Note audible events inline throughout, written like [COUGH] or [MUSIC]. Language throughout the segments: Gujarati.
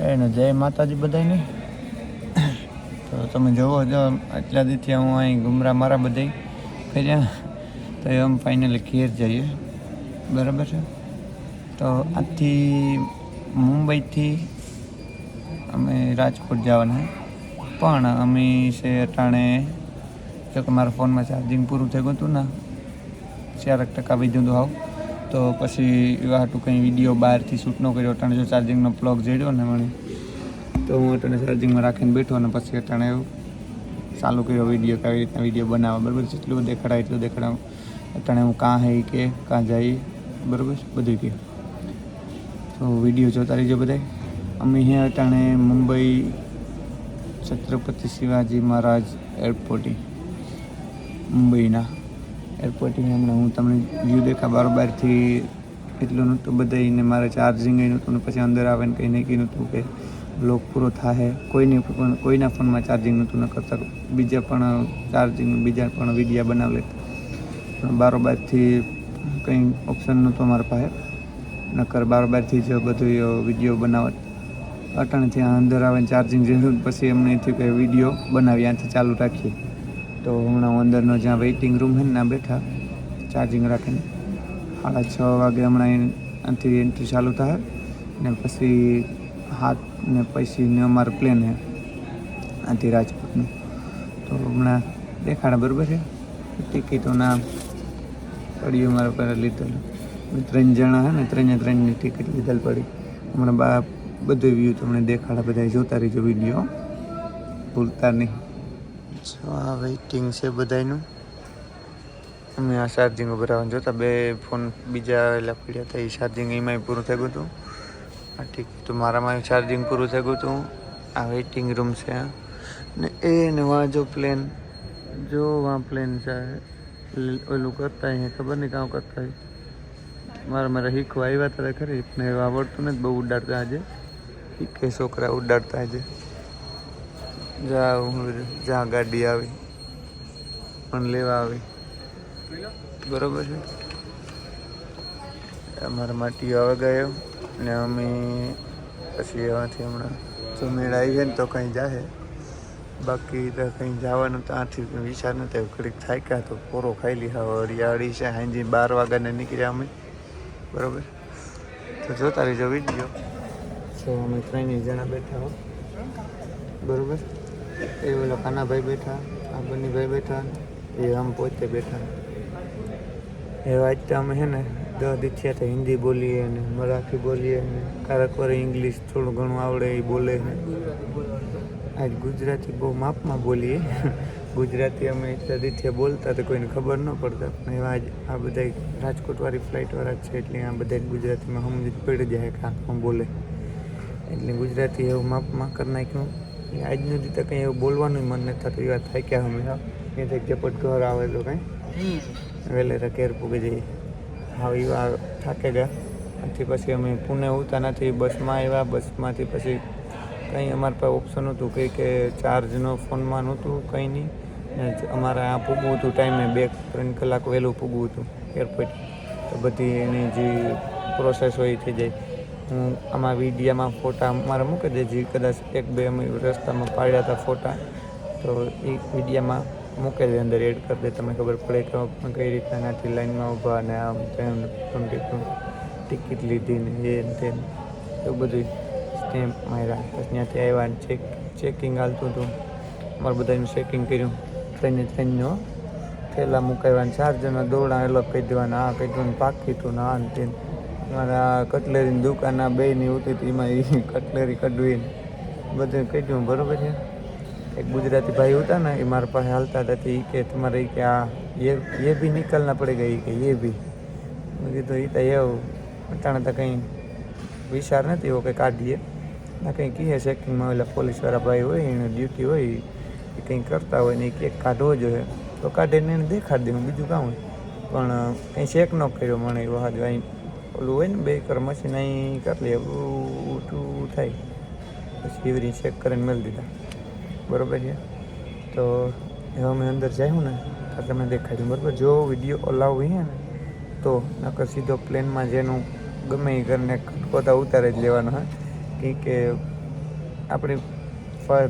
એને જય માતાજી બધાને તો તમે જોવો જો આટલા દીથી હું અહીં ગુમરા મારા બધા કર્યા. તો એ અમે ફાઇનલી ઘેર જઈએ. બરાબર છે? તો આજથી મુંબઈથી અમે રાજકોટ જવાના પણ અમે છે અટાણે, જો કે મારા ફોનમાં ચાર્જિંગ પૂરું થઈ ગયું હતું ને ચારક ટકા બીજું તો હાવ. તો પછી એવા હતું કંઈ વીડિયો બહારથી શૂટ ન કર્યો. અટાણે જો ચાર્જિંગનો પ્લગ જડ્યો ને મને, તો હું અટાણે ચાર્જિંગમાં રાખીને બેઠો અને પછી અટાણે ચાલુ કર્યો વીડિયો કે આવી રીતના વીડિયો બનાવવા. બરાબર? જેટલું બધું દેખાડાય એટલું દેખાડાવ. અટાણે હું કાં હઈ કે કાં જાય. બરાબર? બધું કે તો વીડિયો જોતા રહીજો બધાય. અમે અહીંયા અટાણે મુંબઈ છત્રપતિ શિવાજી મહારાજ એરપોર્ટે મુંબઈના. એરપોર્ટે હમણાં હું તમને વ્યૂ દેખા બારોબારથી એટલું નહોતું બધાને મારે ચાર્જિંગ નહોતું ને પછી અંદર આવે ને કંઈ નક્કી નહોતું કે બ્લોક પૂરો થાય કોઈને પણ, કોઈના ફોનમાં ચાર્જિંગ નહોતું, ન કરતા બીજા પણ ચાર્જિંગ બીજા પણ વિડીયા બનાવી લેતા. પણ બારોબારથી કંઈ ઓપ્શન નહોતું મારા પાસે. નકર બારોબારથી જ બધું વીડિયો બનાવત. અટાણે ત્યાં અંદર આવે ચાર્જિંગ જેવું પછી એમને થયું કે વીડિયો બનાવી ત્યાંથી ચાલુ રાખીએ. તો હમણાં અંદરનો જ્યાં વેઇટિંગ રૂમ છે ને ત્યાં બેઠા ચાર્જિંગ રાખીને. સાડા છ વાગે હમણાં અહીંથી એન્ટ્રી ચાલુ થાય ને પછી હાથ ને પછી ને અમારું પ્લેન છે આથી રાજકોટનું. તો હમણાં દેખાડા બરાબર છે? ટિકિટોના પડી મારા પર લીધેલું. ત્રણ જણા છે ને, ત્રણે ત્રણની ટિકિટ લીધેલ પડી. હમણાં બા બધું વ્યૂ તમને દેખાડા બધા જોતા રહીજો વીડિયો ભૂલતા નહીં. આ વેઇટિંગ છે બધાયનું. અમે આ ચાર્જિંગ આવવાનું જોતા બે ફોન બીજા એલા પડ્યા હતા, એ ચાર્જિંગ એમાંય પૂરું થઈ ગયું હતું. આ ઠીક, તો મારામાં ચાર્જિંગ પૂરું થઈ ગયું હતું. આ વેઇટિંગ રૂમ છે ને એ ને વાં જો પ્લેન જો વાં પ્લેન છે. ઓલું કરતા હે ખબર નહીં કામ કરતા મારા મારા શીખવા આવ્યા હતા ખરી ને આવડતું નથી, બહુ ઉડાડતા આજે. શીખે છોકરા ઉડાડતા આજે. જા હું જ્યાં ગાડી આવી, પણ લેવા આવી. બરોબર છે? અમારા માટીઓ આવે ગયો, ને અમે પછી એમાંથી હમણાં જો આવી જાય ને તો કંઈ જાહે. બાકી તો કંઈ જવાનું તો આથી વિચાર નથી ઘડીક થાક્યા તો પૂરો ખાઈ લીધા હરિયાળી છે, હાંજી બાર વાગ્યાને નીકળ્યા અમે. બરોબર? તો જોતા રહીજો વીડિયો. તો અમે ત્રણેય જણા બેઠા હો. બરોબર? એ ઓલા કાનાભાઈ બેઠા, આ ભાઈ બેઠા, એ આમ પોતે બેઠા. એ વાત તો અમે છે ને દસ દી થયા તો હિન્દી બોલીએ ને મરાઠી બોલીએ ને કારક વાર ઇંગ્લિશ થોડું ઘણું આવડે એ બોલે ને. આજ ગુજરાતી બહુ માપમાં બોલીએ. ગુજરાતી અમે એટલા બોલતા તો કોઈને ખબર ન પડતા, પણ એવા આજ આ બધા રાજકોટવાળી ફ્લાઇટવાળા જ છે એટલે આ બધા ગુજરાતીમાં સમજ પડી જાય કે આંખમાં બોલે. એટલે ગુજરાતી એવું માપમાં કરી નાખ્યું. આજનું રીતે તો કંઈ એવું બોલવાનું મન નથી થતું. એવા થાય કે અમે થાય ઝપટ ઘર આવે તો કંઈ. વહેલે ઘેર પૂગી જઈએ. હા એવા થાકે ગયા આથી પછી અમે પુણે ઉતા નથી. બસમાં આવ્યા. બસમાંથી પછી કંઈ અમારા પાસે ઓપ્શન હતું કંઈ કે ચાર્જનો ફોનમાં નહોતું કંઈ નહીં. ને અમારે આ પૂગવું હતું ટાઈમે બે ત્રણ કલાક વહેલું પૂગવું હતું એરપોર્ટ તો બધી એની જે પ્રોસેસ હોય એ થઈ જાય. હું આમાં વિડીયામાં ફોટા મારે મૂકી દેજે કદાચ એક બે અમે રસ્તામાં પાડ્યા હતા ફોટા, તો એ વિડીયામાં મૂકે દે અંદર એડ કરી દે. તમને ખબર પડે કે કઈ રીતના નાથી લાઈનમાં ઊભા ને આમ તેમ ટિકિટ લીધી ને એ તે એવું બધું સ્ટેમ્પ માર્યા. પછી ત્યાંથી આવ્યા ચેક ચેકિંગ હાલતું હતું. અમારે બધાનું ચેકિંગ કર્યું. ત્રણે ત્રણનો થેલા મુકાવ્યા ચાર જણા દોડા અલગ કહી દેવાના. આ કહી પાકીતું ને આ ને તે ને. મારા કટલેરીની આ બેની હોતી હતી, એમાં એ કટલેરી કઢવીને બધું કઢ્યું. બરાબર છે? એક ગુજરાતી ભાઈ હતા ને, એ મારા પાસે હાલતા હતા. એ કે તમારે કે આ એ એ બી નિકલના પડે ગઈ કે એ બી. મેં કીધું એ તો એવું. અટાણે તો કંઈ વિચાર નથી એવો કંઈ કાઢીએ. ના કંઈ કહીએ ચેકિંગમાં ઓલા પોલીસવાળા ભાઈ હોય, એની ડ્યુટી હોય એ કંઈ કરતા હોય ને એ કેક કાઢવો જોઈએ. તો કાઢીને એને દેખાડી દઉં બીજું કામ હોય. પણ કંઈ ચેક ન કર્યો મને એવો હાજર અહીં ઓલું હોય ને, બે કર મશીન અહીં કરી લઈએ ઊટું થાય. પછી એવી રીતે ચેક કરીને મેળ દીધા. બરાબર છે? તો એવા અમે અંદર જાયું ને તો તમને દેખાડ્યું, બરાબર? જો વીડિયો અલાવ હોય ને, તો નકર સીધો પ્લેનમાં જેનું ગમે એ કરીને ખટકોતા ઉતારે જ લેવાનો, હા? કે આપણે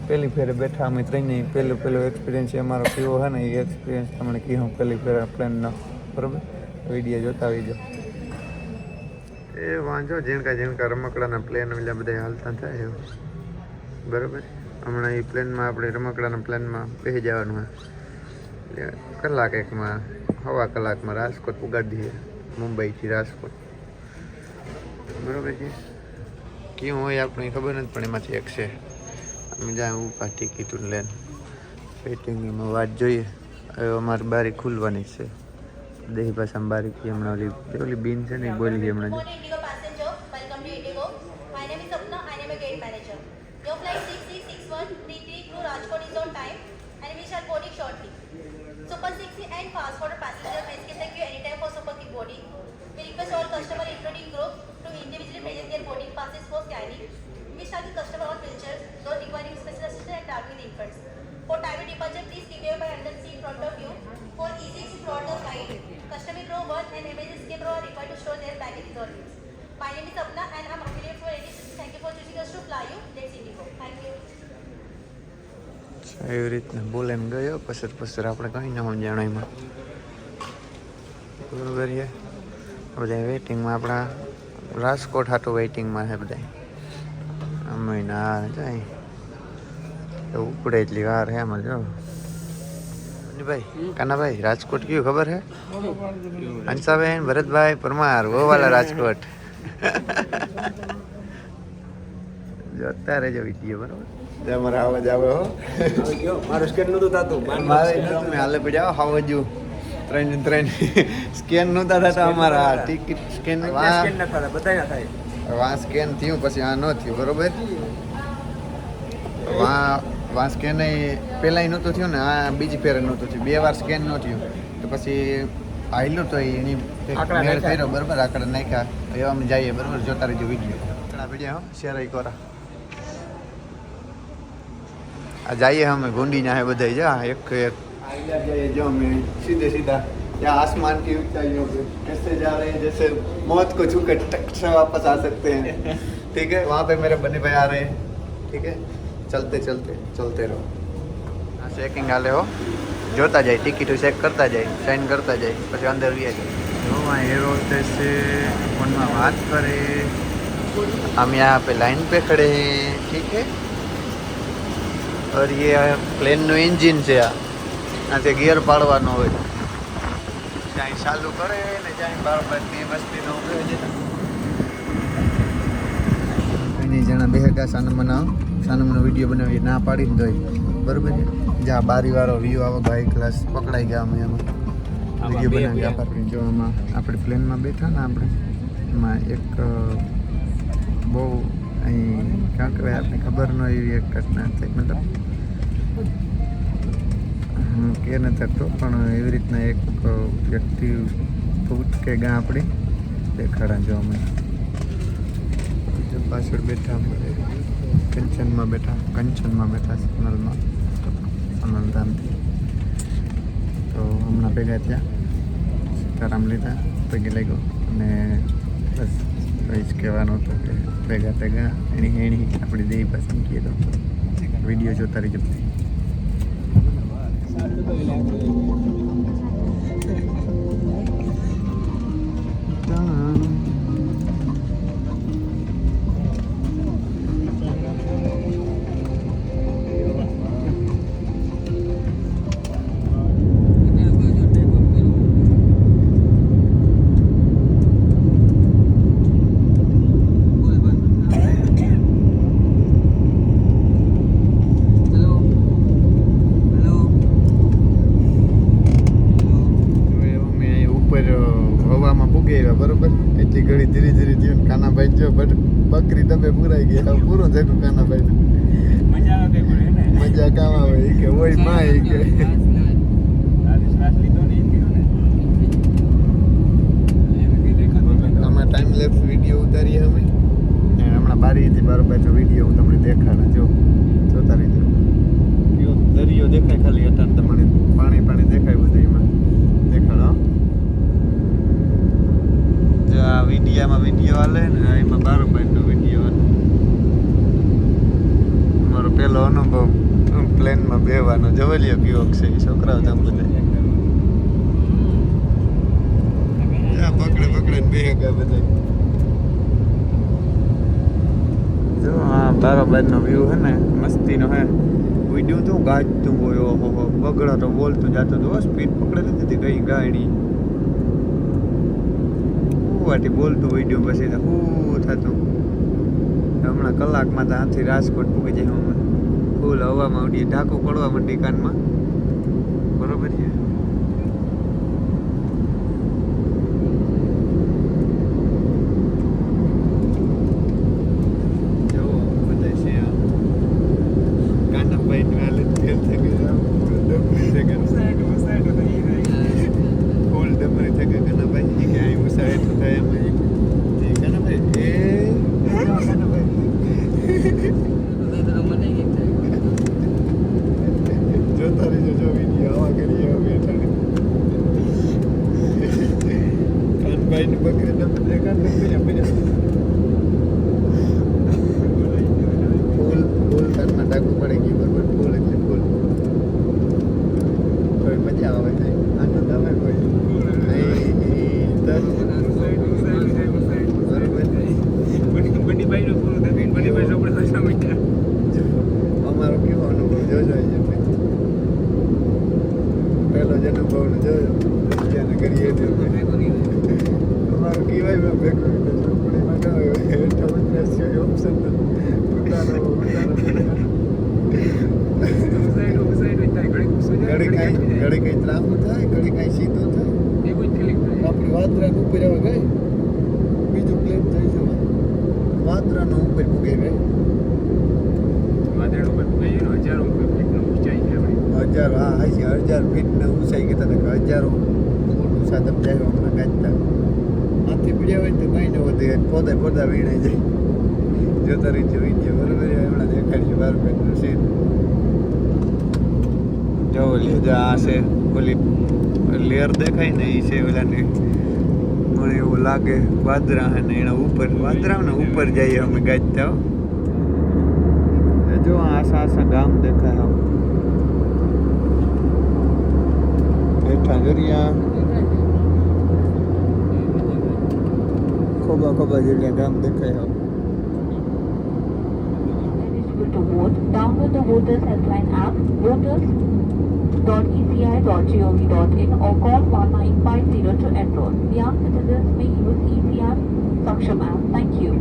પહેલી ફેરે બેઠા, અમે ત્રણે પહેલો પહેલો એક્સપિરિયન્સ અમારો કેવો હોય ને, એ એક્સપિરિયન્સ તમને કહ્યું પહેલી ફેર પ્લેનનો બરાબર? વીડિયો જોતા આવી જાઓ એ વાંચો ઝીણકા ઝીણકા રમકડાના પ્લેન એટલે બધા હાલતા થાય એવું. બરાબર? હમણાં એ પ્લેનમાં આપણે રમકડાના પ્લેનમાં બેસી જવાનું એટલે કલાક એકમાં, હવા કલાકમાં રાજકોટ ઉગાડી મુંબઈથી રાજકોટ. બરોબર છે? કેવું હોય આપણે ખબર નથી, પણ એમાંથી એક છે. અમે જ્યાં ઊભા ટિકિટ લેન પેટિંગમાં વાત જોઈએ. હવે અમારી બારી ખુલવાની છે. દહીં ભાષામાં બારી હમણાં ઓલી ઓલી બીન છે ને બોલી હમણાં request all customer including group to individually present their boarding passes for scanning. We start the customer on wheelchairs, those requiring special assistance and traveling infants. For timely departure, please prepare by under seat in front of you. For easy to throughout the flight, customer row 1 and emergency escape row are required to store their baggage always. My name is Apna and I'm affiliate for ATC. Thank you for choosing us to fly you. Let's Indigo. Thank you. એવી રીતના બોલ એમ ગયો પસર પસર આપણે કંઈ ના સમજાણો એમાં બરોબર છે બધા વેઇટિંગમાં આપણા રાજકોટ હાટું વેઇટિંગમાં છે બધા અમે ના જાય. તો ઉપડે એટલી વાર હે અમારે જો. ભાઈ કાનાભાઈ રાજકોટ કયું ખબર હે હંસાબેન ભરતભાઈ પરમાર ગોવાલા રાજકોટ. જો અત્યારે જો વીડિયો બરોબર? તમારે અવાજ આવે હો. મારું સ્કેન નતું થતું. મારે નતું હાલે પડ્યા હાવ હજુ. ત્રણ ત્રણ સ્કેન નહોતા થતા અમારા. ટિકિટ સ્કેન બધા થાય. વા સ્કેન થયું પછી આ ન થયું બરોબર? વા વા સ્કેન પહેલાંય નહોતું થયું ને આ બીજી ફેરે નહોતું થયું. બે વાર સ્કેન ન થયું. તો પછી આવેલું તો એની મેળ. કર્યો બરોબર? આંકડા નાખ્યા. એવા અમે જઈએ બરોબર? જોતા રહીજો વીડિયો આંકડા પીડ્યા હો. શેર કોરા. આ જઈએ અમે ગુંડી ના બધા જા એક એક. जाइए जो हमें सीधे सीधा या आसमान की ऊंचाइयों पे ऐसे जा रहे हैं जैसे मौत को छू कर टक से वापस आ सकते हैं [LAUGHS] ठीक है वहाँ पे मेरे बने भाई आ रहे हैं ठीक है चलते चलते चलते रहो हाँ चेकिंग हाले हो જોતા જાય ટિકિટો ચેક કરતા જાય સાઇન કરતા જાય પછી અંદર વ્યા જાય જો वहाँ एयर होस्टेस से फोन में बात करे हम यहाँ पे लाइन पे खड़े हैं ठीक है और ये प्लेन નું એન્જિન છે આ આથી ગિયર પાડવાનો હોય. જ્યાં ચાલુ કરે ને જ્યાં બે વસ્તીનો એની જણા બે હગા સાનમના સાનમનો વીડિયો બનાવી ના પાડીને દોય બરાબર છે? જ્યાં બારીવાળો વ્યૂ આવો બાઈ ક્લાસ પકડાઈ ગયા અમે એમાં. વીડિયો બનાવી. આપણને જો આમાં આપણે પ્લેનમાં બેઠા ને આપણે એમાં એક બહુ અહીં ક્યાં કહેવાય આપણે ખબર ન એવી એક ઘટના થઈ મતલબ હું કે ન થતો પણ એવી રીતના એક વ્યક્તિ ભૂત કે ગા આપણી દેખાડા જો અમે પાછળ બેઠા કંચનમાં બેઠા કંચનમાં બેઠા સોનલમાં સોનલધામથી તો હમણાં ભેગા ત્યાં સીતારામ લીધા પગે લાગ્યો અને બસ એ જ કહેવાનું હતું કે ભેગા ભેગા, એની એની આપણી દેવી પાસે કીધો વીડિયો જોતા રહીજો. હવે પૂગી આવ્યા બરોબર? એટલી ઘડી ધીરે ધીરે થયું ને કાનાભાઈ જો બટ બકરી ડબે પુરાઈ ગયા. પૂરો થયું કાનાભાઈ મજા આવે મજા કામ આવે કે ઓયમાં એ કે. આમાં ટાઈમ લેપ્સ વીડિયો ઉતારીએ અમે? હમણાં બારીથી બરોબર જો વીડિયો હું તમને દેખાડા જો જોતા રહીજો દરિયો દેખાય ખાલી અત્યારે તમને પાણી પાણી દેખાય બધું એમાં દેખાડો હો. જો આ વિડીયામાં વીડિયો હાલે ને એમાં બારોબારનો વીડિયો હાલે. અનુભવ પ્લેનમાં બેવાનો જવલિયો કેવો છે છોકરાઓ તમે બધા. પકડે પકડે બે ગયા બધા. જો હા બારોબારનો વ્યૂ હે ને મસ્તીનો હે. વીડિયો તું ગાજતું હોય ઓહો બગડા બગડો તો બોલતું જાતો તો સ્પીડ પકડેલી હતી ગઈ ગાડી. વાટી બોલતું વીડિયો પછી તો હું થતું. હમણાં કલાકમાં તો આથી રાજકોટ પૂગી જાય અમે ફૂલ હવામાં ઉડીએ ઢાંકું પડવા માંડી કાનમાં બરોબર છે જો બધા છે આ. કાનાભાઈ ની હાલત ફેલ થઈ ગઈ ડમરી થઈ ગઈ ઉસાઈડ, ઉસાઈડ તો ઈ રહી. ફૂલ ડમરી થઈ ગઈ કાનાભાઈ ઈ કે અહીં ઉષા હેઠું થાય એમ ઈ. એ કાનાભાઈ એ કાનાભાઈ જોતા રહેજો જો વીડિયો આવા કરીએ હવે અટાણે. કાનભાઈ ની બકરી તમે દેખાડ ને પીડા પીડા ફૂલ ફૂલ કાનમાં ડાકું પડે ગયું બરોબર ફૂલ એટલે ફૂલ કોઈ મજા આવે છે આનંદ આવે કોઈ નહીં, નહીં, તર- ઉસાઈડ, ઉસાઈડ, ઉસાઈડ, ઉસાઈડ. બરોબર. બની- બની બાઈનું પૂરું થતું. બની બાઈ ચોપડે પાછા મીઠા. જો, અમારો કેવો અનુભવ જોજો એ છે પહેલો જ અનુભવ ને જોયો ત્યાંને કરીએ તે અમારો કહેવાય મેં ભેગું એટલે ચોપડીમાં ન હોય હેઠો ઉતરે છે ઓપ્શન ઉતારો ઉતારો ઉસાઈડ, ઉસાઈડ જ થાય. ઘડીક ઉસાઈડ જાય, ઘડી ઘડીક કાંઈ જાય. ઘડી કંઈ ત્રાંબુ થાય ઘડી કાંઈ સીધું થાય એવું જ feeling થાય. આપણી વાત્રાને ઉપર હવે ગઈ બીજું પ્લેન જઈ જવા વાત્રાનો ઉપર મૂકે ગઈ વાદળ ઉપર ગઈ ને હજારો ફીટનું ઊંચાઈ છે આપણી. હજાર હા હાજી હજાર ફીટને હતા કે હજારો મોટું તમે જાય હમણાં ગાજતા. આથી પીડ્યા હોય તો કંઈ ન વધે પોતા પોતા વીણાઈ જાય. જોતા રહી જોઈ ગયા બરોબર? હમણાં દેખાડ્યું બાર ફીટનું સીન જો ઓલી જો, આ છે ઓલી લેયર દેખાય ને એ છે ઓલાની. મને એવું લાગે વાદરા હે એના ઉપર. વાદરા ને ઉપર જઈએ અમે ગાજતા જો આસા આસા ગામ દેખાય આમ. હેઠા જરિયા ખોબા ખોબા જેટલા ગામ દેખાય to vote, download the Voters Helpline app, voters.eci.gov.in or call 1950 to enroll. Young citizens may use ECR Saksham app. Thank you.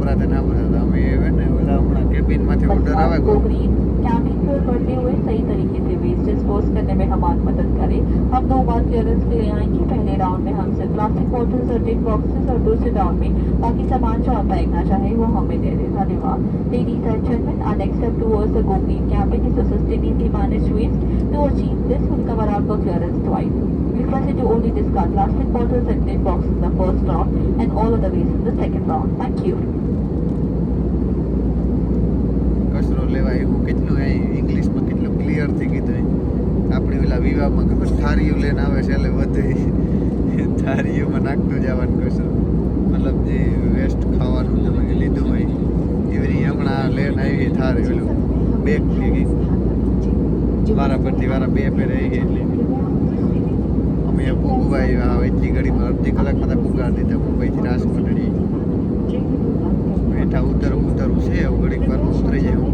નાના મોટા ટપરા તે ના બધા અમે હવે ને ઓલા હમણાં કેબિનમાંથી ઓર્ડર આવે को ग्रीन कैंपिंग को करते हुए सही तरीके से वेस्ट डिस्पोज करने में हमारी मदद करें हम दो बार क्लियरेंस के लिए आएंगे पहले राउंड में हमसे प्लास्टिक बॉटल्स और टिक बॉक्सेस और दूसरे राउंड में बाकी सामान जो आप फेंकना चाहे वो हमें दे दें धन्यवाद ladies and gentleman our next step towards the Go Green campaign is to sustainably manage waste to achieve this will cover our clearance twice we request you to only discard plastic bottles and tin boxes in the first round and all other waste in the second round thank you લેવા એવું કેટલું એ ઇંગ્લિશમાં કેટલું ક્લિયર થઈ ગયું એ. આપણે ઓલા વિવાહમાં ખબર થારીઓ લઈને આવે છે એટલે વધે થારીઓમાં નાખતું જવાનું કચરો મતલબ જે વેસ્ટ ખાવાનું તમે લીધું હોય એવી હમણાં લેન આવી થારી પેલું બેગ થઈ ગઈ વારા પરથી વારા બે પે રહી ગઈ એટલે. અમે પૂગવાઈ આવ્યા એટલી ઘડીમાં અડધી કલાકમાં તો પૂગા દીધા મુંબઈથી રાજકોટ બેઠા ઉતરવું ઉતરવું છે ઘડીક વાર ઉતરી જાય એવું.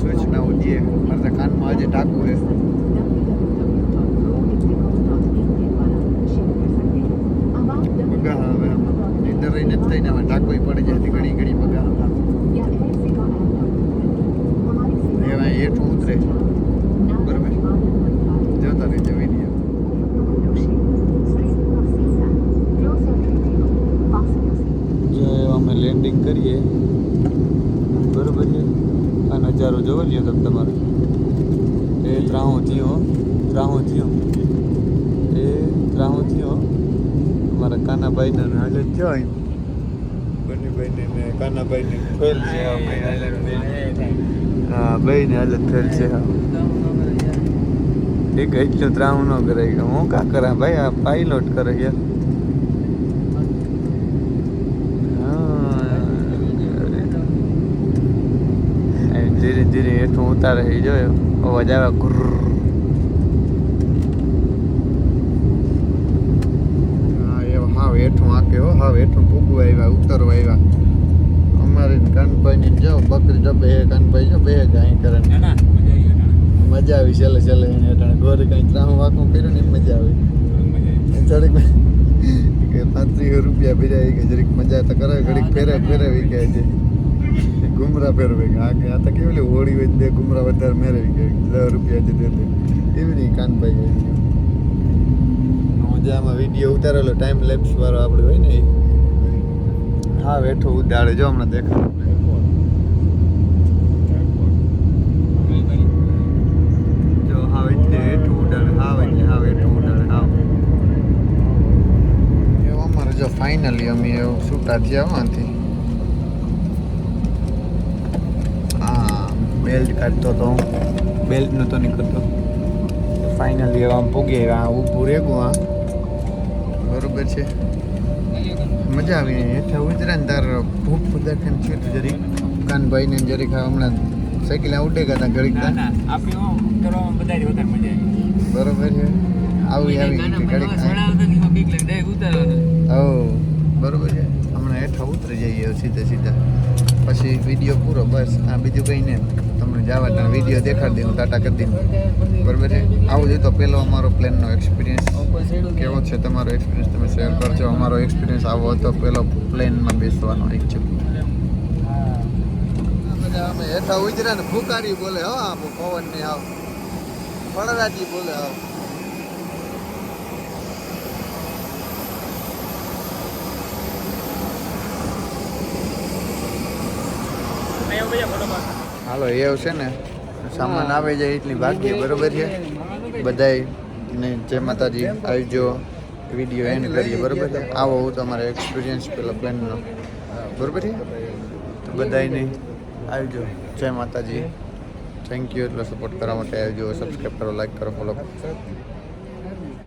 સૂચનાઓ દે મારા કાનમાં આજે ટાંકું છે બગા હવે આમાં નીંદર રહી નથી થઈને હવે ટાંકોઈ પડી જાય ઘડી ઘડી બગા એમાં હેઠું ઉતરે બરાબર જોતા રહેજો વીડિયો જો અમે લેન્ડિંગ કરીએ બરોબર છે આ નજારો જોવો લ્યો તમે તમારે એ ત્રાહું થયો ત્રાહું થયો એ ત્રાહું થયો. અમારા કાનાભાઈને હાલે થયો એમ. બંનેભાઈને ને કાનાભાઈને ફેલ છે હા ભાઈને હાલત થયેલ છે હા. એક એટલું ત્રાવ ન કરાય કે હું કા કરા ભાઈ? આ પાયલોટ કરે યાર. ધીરે ધીરે હેઠું ઉતારે જોયો? અવાજ આવે ગુર હા એ હાવ હેઠું આકે હો હાવ હેઠું આવ્યા ઉતરવા આવ્યા. અમારે કાનભાઈ ને જાઓ બકરી જો બે કાનભાઈ જો બે ગાય કરે મજા આવી છેલ્લે છેલ્લે એને અટાણે ઘરે કઈ ત્રાહું વાકું કર્યું ને મજા આવી. જરીક કે પાંત્રીસો રૂપિયા ભર્યા કે જરીક મજા તો કરે ઘડીક ફેરે ફેરાવી ગયા છે. ગુમરા ફેરવે કે આ કે આ તો કેવલી હોળી હોય બે ગુમરા વધારે મેળવી ગયા. દસ રૂપિયા જે દે એવી નહીં કાનભાઈ જે આમાં વીડિયો ઉતારેલો ટાઈમ લેપ્સ વાળો આપણે હોય ને હા બેઠો ઉદાડે જો હમણાં દેખાય જો, હા, એટલે હેઠું ઉડાડે હાવ એટલે હા હેઠું ઉડાડે હા. એવું અમારે જો ફાઇનલી અમે એવું છૂટા થયા હોવાથી હા બેલ્ટ કાઢતો તો. બેલ્ટ નહોતો નીકળતો. ફાઇનલી હવે આમ પૂગી આવ્યા ઊભું રેગું આ બરોબર છે. મજા આવી હેઠા ઉતરે ને તાર ભૂખ દર્શન થયું જરીક કાનભાઈ ને જરીક હમણાં સાયકલ ઉડે ગયા ઘડીક બરોબર છે. આવી આવી ઘડીક ઓ બરોબર છે. હમણાં હેઠા ઉતરી જઈએ સીધા સીધા. પછી વીડિયો પૂરો બસ આ બીજું કંઈ નહીં. જવા ત્યાં વીડિયો દેખાડી દઉં ટાટા કરી દઉં બરાબર છે? આવું જોઈએ તો પહેલો અમારો પ્લેનનો એક્સપિરિયન્સ કેવો છે તમારો એક્સપિરિયન્સ તમે શેર કરજો. અમારો એક્સપિરિયન્સ આવો હતો પહેલો પ્લેનમાં બેસવાનો બધા અમે હેઠા ઉજરા ને ફુકારી બોલે, હો આ પવન ને આવ પડરાજી બોલે આવ અહીંયા બધા ફોટો પાડ હાલો, એવું છે ને? સામાન આવે જાય એટલી ભાગ્ય, બરોબર છે? બધાય ને જય માતાજી, આવજો વીડિયો એન્ડ કરીએ, બરોબર છે? આવો હું તમારો એક્સપિરિયન્સ પેલા પ્લેનનો બરોબર છે? તો બધાયને આવજો, જય માતાજી. થેન્ક યુ એટલો સપોર્ટ કરવા માટે આવજો સબસ્ક્રાઈબ કરો લાઈક કરો ફોલો કરો.